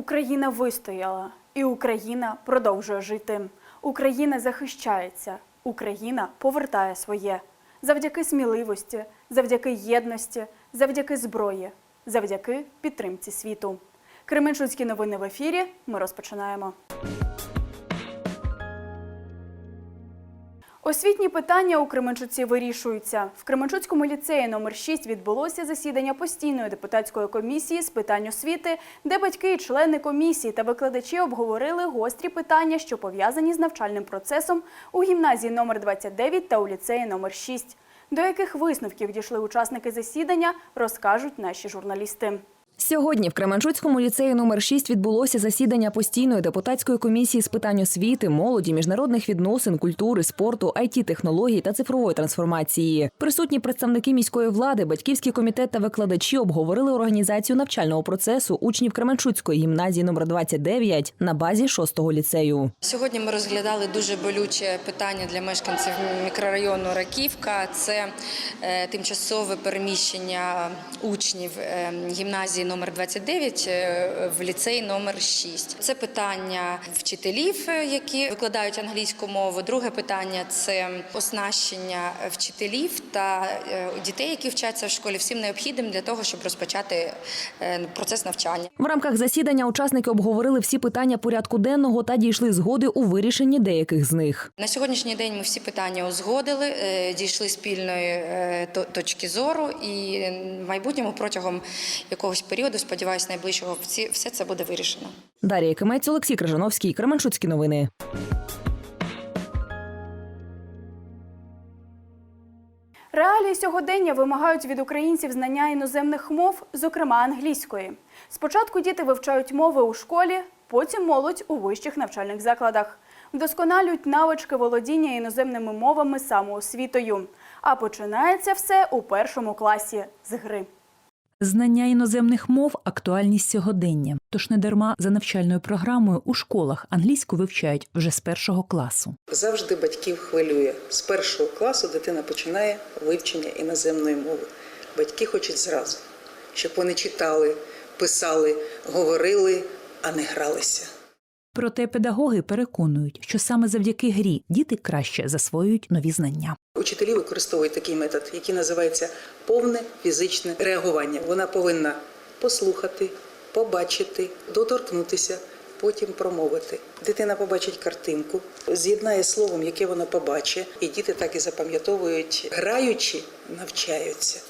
Україна вистояла, і Україна продовжує жити. Україна захищається, Україна повертає своє завдяки сміливості, завдяки єдності, завдяки зброї, завдяки підтримці світу. Кременчуцькі новини в ефірі. Ми розпочинаємо. Освітні питання у Кременчуці вирішуються. В Кременчуцькому ліцеї номер 6 відбулося засідання постійної депутатської комісії з питань освіти, де батьки, члени комісії та викладачі обговорили гострі питання, що пов'язані з навчальним процесом у гімназії номер 29 та у ліцеї номер 6. До яких висновків дійшли учасники засідання, розкажуть наші журналісти. Сьогодні в Кременчуцькому ліцеї номер 6 відбулося засідання постійної депутатської комісії з питань освіти, молоді, міжнародних відносин, культури, спорту, it технологій та цифрової трансформації. Присутні представники міської влади, батьківський комітет та викладачі обговорили організацію навчального процесу учнів Кременчуцької гімназії номер 29 на базі 6-го ліцею. Сьогодні ми розглядали дуже болюче питання для мешканців мікрорайону Раківка. Це е, тимчасове переміщення учнів е, гімназії номер 29 е, в ліцей номер 6. Це питання вчителів, е, які викладають англійську мову. Друге питання це оснащення вчителів та е, дітей, які вчаться в школі, всім необхідним для того, щоб розпочати процес навчання. В рамках засідання учасники обговорили всі питання порядку денного та дійшли згоди у вирішенні деяких з них. На сьогоднішній день ми всі питання узгодили, дійшли спільної точки зору, і в майбутньому протягом якогось періоду, сподіваюся, найближчого все це буде вирішено. Дар'я Кимець, Олексій Крижановський, Кременчуцькі новини. Реалії сьогодення вимагають від українців знання іноземних мов, зокрема англійської. Спочатку діти вивчають мови у школі, потім молодь у вищих навчальних закладах. Вдосконалюють навички володіння іноземними мовами самоосвітою. А починається все у першому класі з гри. Знання іноземних мов актуальність сьогодення. Тож не дарма за навчальною програмою у школах англійську вивчають вже з першого класу. Завжди батьків хвилює. З першого класу дитина починає вивчення іноземної мови. Батьки хочуть зразу, щоб вони читали, писали, говорили, а не гралися. Проте педагоги переконують, що саме завдяки грі діти краще засвоюють нові знання. Учителі використовують такий метод, який називається повне фізичне реагування. Вона повинна послухати, побачити, доторкнутися, потім промовити. Дитина побачить картинку, з'єднає словом, яке вона побачить, і діти так і запам'ятовують, граючи, навчаються.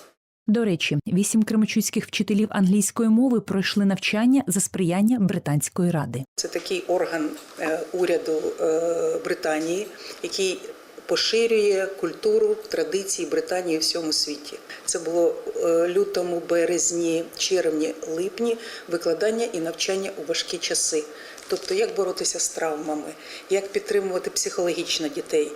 До речі, вісім кремачуцьких вчителів англійської мови пройшли навчання за сприяння британської ради. Це такий орган е, уряду е, Британії, який поширює культуру, традиції Британії в всьому світі. Це було е, лютому, березні, червні, липні викладання і навчання у важкі часи. Тобто, як боротися з травмами, як підтримувати психологічно дітей,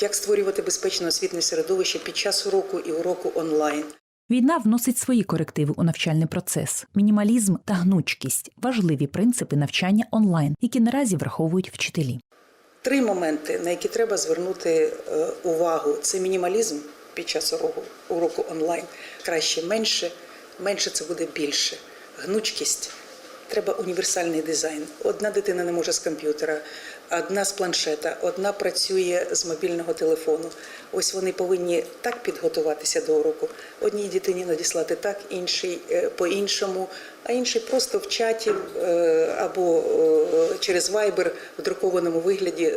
як створювати безпечне освітне середовище під час уроку і уроку онлайн. Війна вносить свої корективи у навчальний процес. Мінімалізм та гнучкість важливі принципи навчання онлайн, які наразі враховують вчителі. Три моменти, на які треба звернути е, увагу: це мінімалізм під час уроку, уроку онлайн. Краще менше, менше це буде більше. Гнучкість. Треба універсальний дизайн. Одна дитина не може з комп'ютера, одна з планшета, одна працює з мобільного телефону. Ось вони повинні так підготуватися до уроку. Одній дитині надіслати так, іншій е, по-іншому, а інший просто в чаті е, або е, через Viber в друкованому вигляді,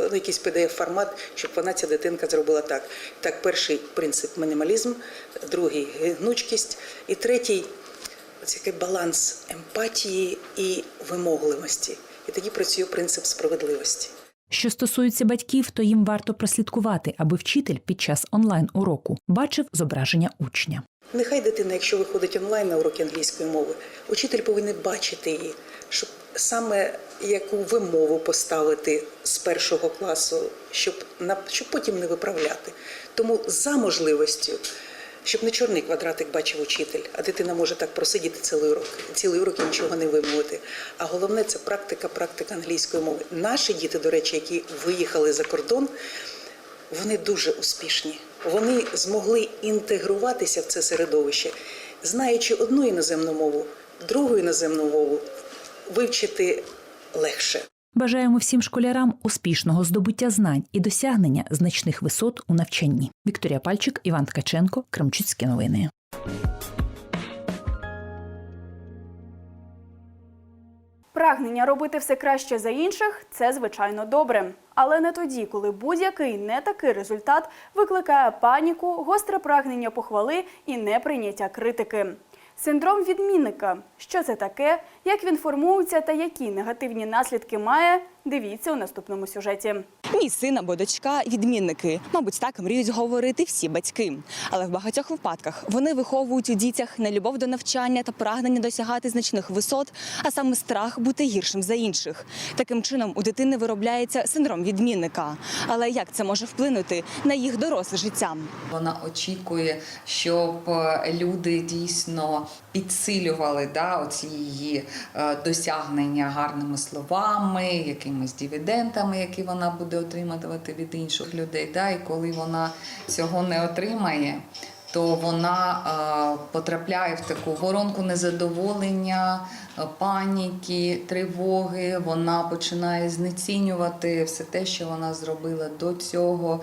ну, якийсь PDF-формат, щоб вона ця дитинка зробила так. Так, перший принцип мінімалізм, другий гнучкість, і третій Ось який баланс емпатії і вимогливості. І тоді працює принцип справедливості. Що стосується батьків, то їм варто прослідкувати, аби вчитель під час онлайн уроку бачив зображення учня. Нехай дитина, якщо виходить онлайн на уроки англійської мови, учитель повинен бачити її, щоб саме яку вимову поставити з першого класу, щоб на щоб потім не виправляти. Тому за можливістю. Щоб не чорний квадратик бачив учитель, а дитина може так просидіти цілий урок, цілий урок і нічого не вимовити. А головне це практика, практика англійської мови. Наші діти, до речі, які виїхали за кордон, вони дуже успішні. Вони змогли інтегруватися в це середовище, знаючи одну іноземну мову, другу іноземну мову, вивчити легше. Бажаємо всім школярам успішного здобуття знань і досягнення значних висот у навчанні. Вікторія Пальчик, Іван Ткаченко, Крамчуцькі новини. Прагнення робити все краще за інших це звичайно добре. Але не тоді, коли будь-який не такий результат викликає паніку, гостре прагнення похвали і неприйняття критики. Синдром відмінника. Що це таке, як він формується та які негативні наслідки має, дивіться у наступному сюжеті. Мій син або дочка відмінники. Мабуть, так мріють говорити всі батьки. Але в багатьох випадках вони виховують у дітях не любов до навчання та прагнення досягати значних висот, а саме страх бути гіршим за інших. Таким чином у дитини виробляється синдром відмінника. Але як це може вплинути на їх доросле життя? Вона очікує, щоб е, люди дійсно підсилювали да, оці її е, досягнення гарними словами, якимись дивідендами, які вона буде отримувати від інших людей. Да, і коли вона цього не отримає, то вона е, потрапляє в таку воронку незадоволення, е, паніки, тривоги. Вона починає знецінювати все те, що вона зробила до цього.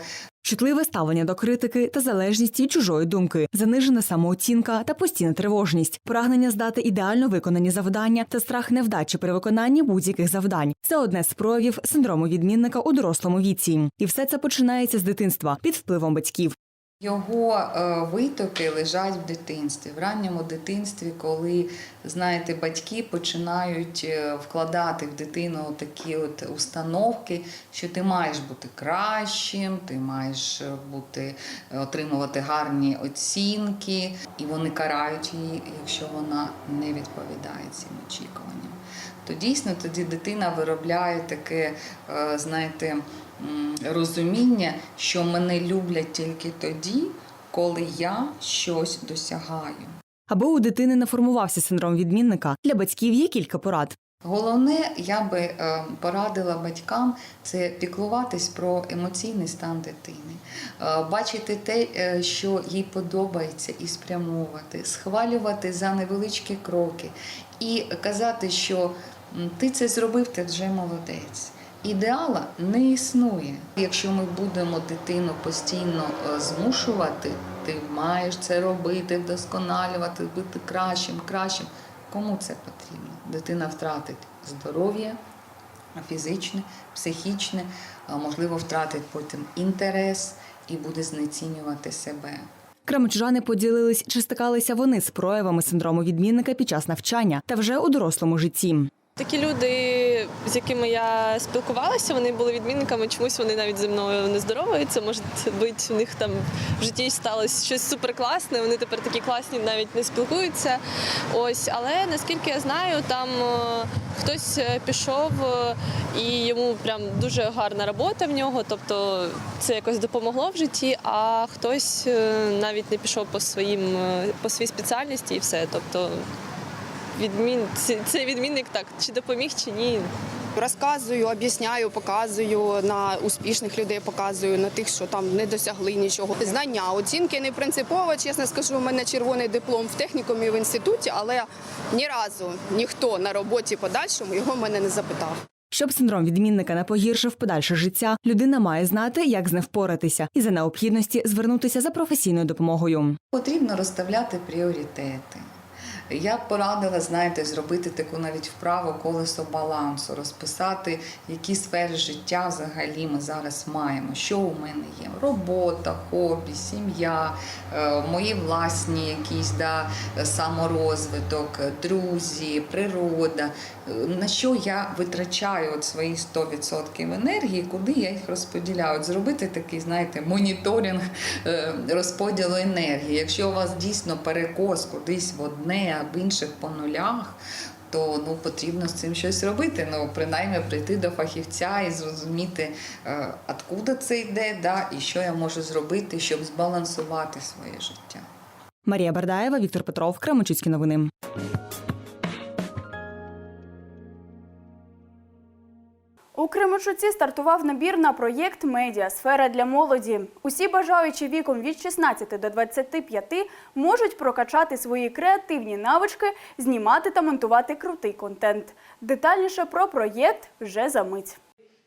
Чутливе ставлення до критики та залежність від чужої думки, занижена самооцінка та постійна тривожність, прагнення здати ідеально виконані завдання та страх невдачі при виконанні будь-яких завдань. Це одне з проявів синдрому відмінника у дорослому віці. І все це починається з дитинства під впливом батьків. Його е, витоки лежать в дитинстві, в ранньому дитинстві, коли знаєте, батьки починають е, вкладати в дитину такі от установки, що ти маєш бути кращим, ти маєш е, бути отримувати гарні оцінки, і вони карають її, якщо вона не відповідає цим очікуванням. То дійсно тоді дитина виробляє таке, знаєте, розуміння, що мене люблять тільки тоді, коли я щось досягаю. Аби у дитини не формувався синдром відмінника, для батьків є кілька порад. Головне, я би е, порадила батькам це піклуватись про емоційний стан дитини, Е, бачити те, е, що їй подобається, і спрямовувати, схвалювати за невеличкі кроки і казати, що ти це зробив, ти вже молодець. Ідеала не існує. Якщо ми будемо дитину постійно е, змушувати, ти маєш це робити, вдосконалювати, бути кращим, кращим. Кому це потрібно? Дитина втратить здоров'я фізичне, психічне, можливо, втратить потім інтерес і буде знецінювати себе. Кременчужани поділились, чи стикалися вони з проявами синдрому відмінника під час навчання та вже у дорослому житті. Такі люди, з якими я спілкувалася, вони були відмінниками. Чомусь вони навіть зі мною не здоровуються. Може бути, у них там в житті сталося щось суперкласне. Вони тепер такі класні, навіть не спілкуються. Ось, але наскільки я знаю, там е, хтось е, пішов е, і йому прям дуже гарна робота в нього. Тобто це якось допомогло в житті. А хтось навіть не пішов по своїм по своїй спеціальності і все. Тобто відмін це- цей відмінник так чи допоміг, чи ні. Розказую, об'ясняю, показую на успішних людей, показую на тих, що там не досягли нічого. Знання, оцінки не принципово. Чесно скажу, у мене червоний диплом в технікумі в інституті, але ні разу ніхто на роботі подальшому його в мене не запитав. Щоб синдром відмінника не погіршив подальше життя, людина має знати, як з ним впоратися, і за необхідності звернутися за професійною допомогою. Потрібно розставляти пріоритети. Я б порадила, знаєте, зробити таку навіть вправу колесо балансу, розписати, які сфери життя взагалі ми зараз маємо. Що у мене є? Робота, хобі, сім'я, е, мої власні якісь да, саморозвиток, друзі, природа. Е, На що я витрачаю от свої 100% енергії, куди я їх розподіляю? От Зробити такий, знаєте, моніторинг е, розподілу енергії. Якщо у вас дійсно перекос кудись в одне або інших по нулях, то ну потрібно з цим щось робити. Ну, принаймні прийти до фахівця і зрозуміти, е, откуда це йде, да, і що я можу зробити, щоб збалансувати своє життя. Марія Бардаєва, Віктор Петров, Кременчуцькі новини. Кременчуці стартував набір на проєкт Медіа сфера для молоді. Усі бажаючі віком від 16 до 25 можуть прокачати свої креативні навички, знімати та монтувати крутий контент. Детальніше про проєкт вже за мить.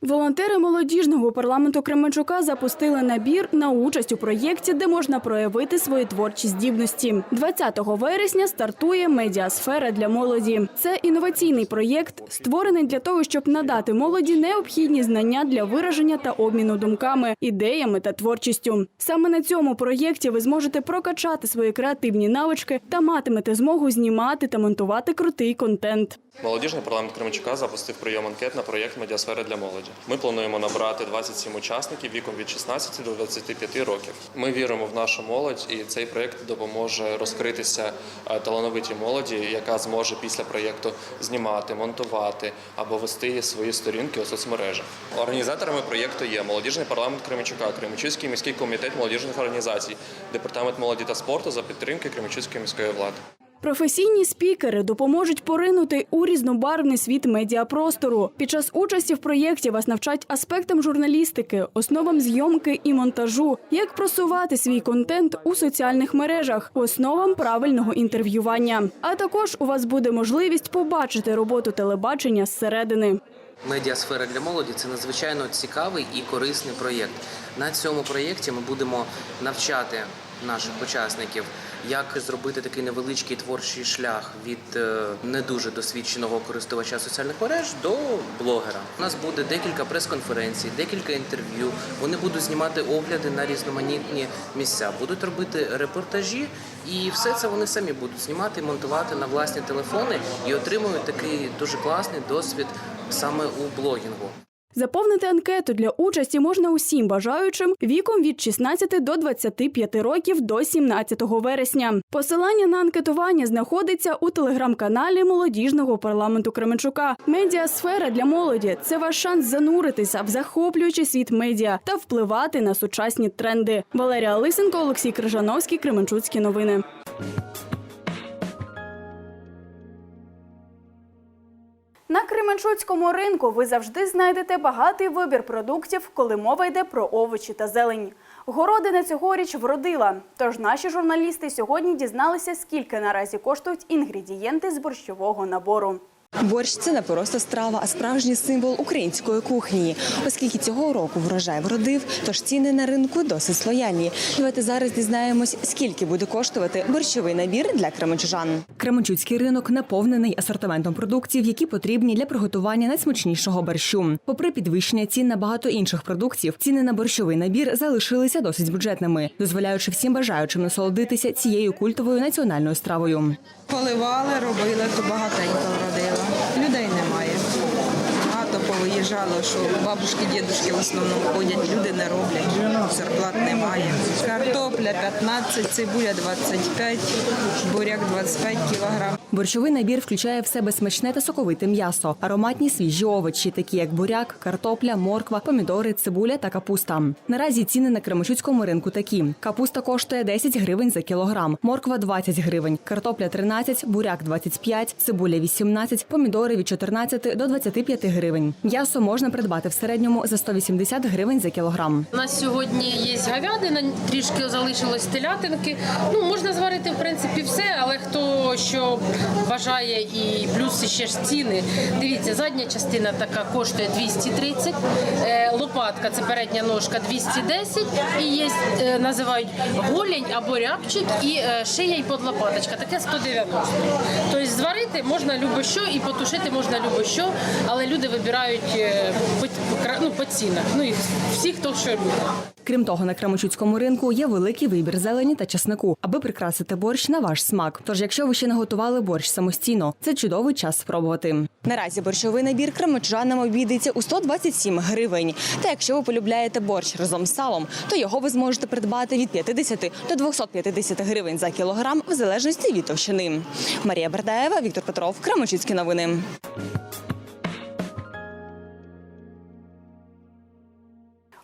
Волонтери молодіжного парламенту Кременчука запустили набір на участь у проєкті, де можна проявити свої творчі здібності. 20 вересня стартує медіасфера для молоді. Це інноваційний проєкт, створений для того, щоб надати молоді необхідні знання для вираження та обміну думками, ідеями та творчістю. Саме на цьому проєкті ви зможете прокачати свої креативні навички та матимете змогу знімати та монтувати крутий контент. Молодіжний парламент Кременчука запустив прийом анкет на проєкт Медіасфера для молоді. Ми плануємо набрати 27 учасників віком від 16 до 25 років. Ми віримо в нашу молодь, і цей проєкт допоможе розкритися е, талановитій молоді, яка зможе після проєкту знімати, монтувати або вести свої сторінки у соцмережах. Організаторами проєкту є молодіжний парламент Кременчука, Кременчуцький міський комітет молодіжних організацій, департамент молоді та спорту за підтримки Кременчуцької міської влади. Професійні спікери допоможуть поринути у різнобарвний світ медіапростору. Під час участі в проєкті вас навчать аспектам журналістики, основам зйомки і монтажу, як просувати свій контент у соціальних мережах, основам правильного інтерв'ювання. А також у вас буде можливість побачити роботу телебачення зсередини. Медіасфера для молоді це надзвичайно цікавий і корисний проєкт. На цьому проєкті ми будемо навчати наших учасників, як зробити такий невеличкий творчий шлях від е, не дуже досвідченого користувача соціальних мереж до блогера. У нас буде декілька прес-конференцій, декілька інтерв'ю. Вони будуть знімати огляди на різноманітні місця, будуть робити репортажі, і все це вони самі будуть знімати, монтувати на власні телефони і отримують такий дуже класний досвід саме у блогінгу. Заповнити анкету для участі можна усім бажаючим віком від 16 до 25 років до 17 вересня. Посилання на анкетування знаходиться у телеграм-каналі молодіжного парламенту Кременчука. Медіасфера для молоді це ваш шанс зануритися в захоплюючий світ медіа та впливати на сучасні тренди. Валерія Лисенко, Олексій Крижановський, Кременчуцькі новини. На Кременчуцькому ринку ви завжди знайдете багатий вибір продуктів, коли мова йде про овочі та зелень. Городина цьогоріч вродила. Тож наші журналісти сьогодні дізналися, скільки наразі коштують інгредієнти з борщового набору. Борщ це не просто страва, а справжній символ української кухні. Оскільки цього року врожай вродив, тож ціни на ринку досить слояльні. Давайте зараз дізнаємось, скільки буде коштувати борщовий набір для кременчужан. Кременчуцький ринок наповнений асортиментом продуктів, які потрібні для приготування найсмачнішого борщу. Попри підвищення цін на багато інших продуктів, ціни на борщовий набір залишилися досить бюджетними, дозволяючи всім бажаючим насолодитися цією культовою національною стравою. Поливали, робили, то багатенько Людей немає. Багато повиїжджало, що бабушки, дідушки в основному ходять, люди не роблять, зарплат немає. Картопля 15, цибуля 25, буряк 25 кілограм. Борщовий набір включає в себе смачне та соковите м'ясо, ароматні свіжі овочі, такі як буряк, картопля, морква, помідори, цибуля та капуста. Наразі ціни на Кременчуцькому ринку такі: капуста коштує 10 гривень за кілограм, морква 20 гривень, картопля 13, буряк 25, цибуля 18, помідори від 14 до 25 гривень. М'ясо можна придбати в середньому за 180 гривень за кілограм. У нас сьогодні є говядина, трішки залишилось телятинки. Ну можна зварити в принципі все, але хто що бажає і плюс ще ж ціни. Дивіться, задня частина така коштує 230, е, лопатка це передня ножка 210 і є е, називають голень або рябчик і е, шия і подлопаточка, таке 190. Тобто зварити можна любо що і потушити можна любо що, але люди вибирають е, по, ну, по цінах. Ну і всі, хто що любить. Крім того, на Кременчуцькому ринку є великий вибір зелені та часнику, аби прикрасити борщ на ваш смак. Тож, якщо ви ще не готували борщ самостійно, це чудовий час спробувати. Наразі борщовий набір кременчужанам обійдеться у 127 гривень. Та якщо ви полюбляєте борщ разом з салом, то його ви зможете придбати від 50 до 250 гривень за кілограм в залежності від товщини. Марія Бердаєва, Віктор Петров, Кременчуцькі новини.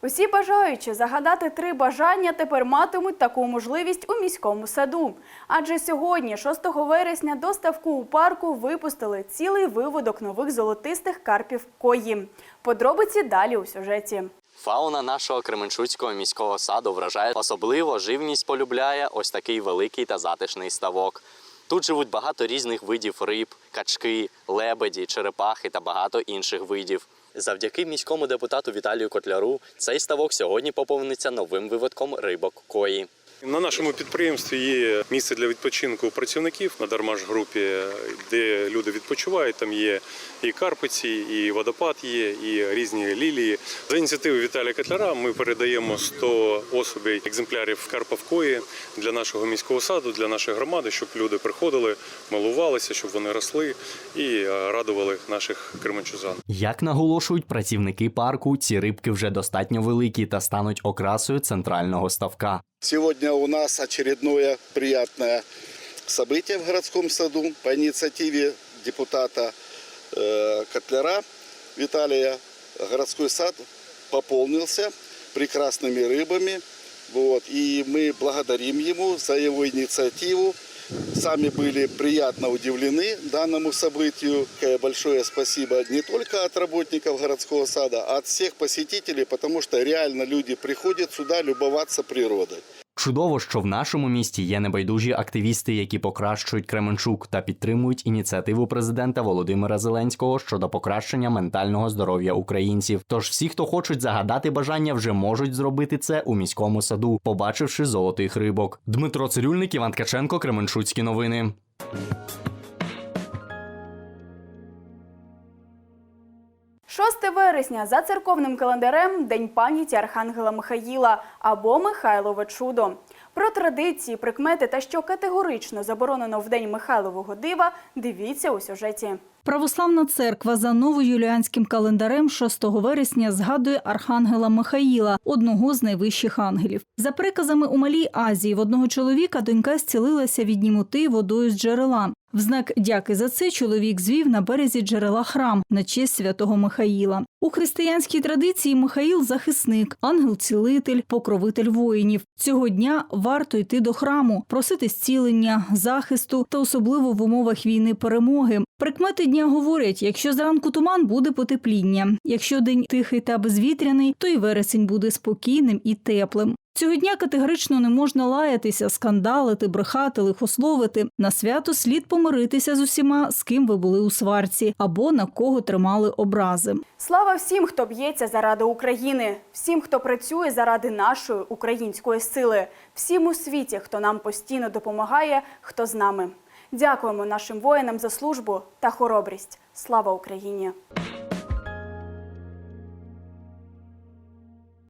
Усі бажаючі загадати три бажання тепер матимуть таку можливість у міському саду. Адже сьогодні, 6 вересня, до ставку у парку випустили цілий виводок нових золотистих карпів кої. Подробиці далі у сюжеті. Фауна нашого Кременчуцького міського саду вражає. Особливо живність полюбляє ось такий великий та затишний ставок. Тут живуть багато різних видів риб, качки, лебеді, черепахи та багато інших видів. Завдяки міському депутату Віталію Котляру цей ставок сьогодні поповниться новим виводком рибок кої. На нашому підприємстві є місце для відпочинку працівників на Дармаш-групі, де люди відпочивають. Там є і карпиці, і водопад є, і різні лілії. За ініціативи Віталія Котляра ми передаємо 100 особей екземплярів карпавкої для нашого міського саду, для нашої громади, щоб люди приходили, милувалися, щоб вони росли і е, радували наших кременчужан. Як наголошують працівники парку, ці рибки вже достатньо великі та стануть окрасою центрального ставка. Сегодня у нас очередное приятное событие в городском саду по инициативе депутата э, Котляра Виталия. Городской сад пополнился прекрасными рыбами. Вот, и мы благодарим ему за его инициативу. Сами были приятно удивлены данному событию. Э, Большое спасибо не только от работников городского сада, а от всех посетителей, потому что реально люди приходят сюда любоваться природой. Чудово, що в нашому місті є небайдужі активісти, які покращують Кременчук та підтримують ініціативу президента Володимира Зеленського щодо покращення ментального здоров'я українців. Тож всі, хто хочуть загадати бажання, вже можуть зробити це у міському саду, побачивши золотих рибок. Дмитро Цирюльник, Іван Ткаченко, Кременчуцькі новини. – 6 вересня за церковним календарем День пам'яті Архангела Михаїла або Михайлове чудо. Про традиції, прикмети та що категорично заборонено в День Михайлового дива дивіться у сюжеті. Православна церква за новоюліанським календарем 6 вересня згадує архангела Михаїла, одного з найвищих ангелів. За приказами у Малій Азії в одного чоловіка донька зцілилася від німоти водою з джерела. В знак дяки за це чоловік звів на березі джерела храм на честь святого Михаїла. У християнській традиції Михаїл захисник, ангел-цілитель, покровитель воїнів. Цього дня варто йти до храму, просити зцілення, захисту та особливо в умовах війни перемоги. Прикмети дня говорять: якщо зранку туман буде потепління, якщо день тихий та безвітряний, то й вересень буде спокійним і теплим. Цього дня категорично не можна лаятися, скандалити, брехати, лихословити. На свято слід помиритися з усіма, з ким ви були у сварці, або на кого тримали образи. Слава всім, хто б'ється заради України, всім, хто працює заради нашої української сили, всім у світі, хто нам постійно допомагає, хто з нами. Дякуємо нашим воїнам за службу та хоробрість. Слава Україні!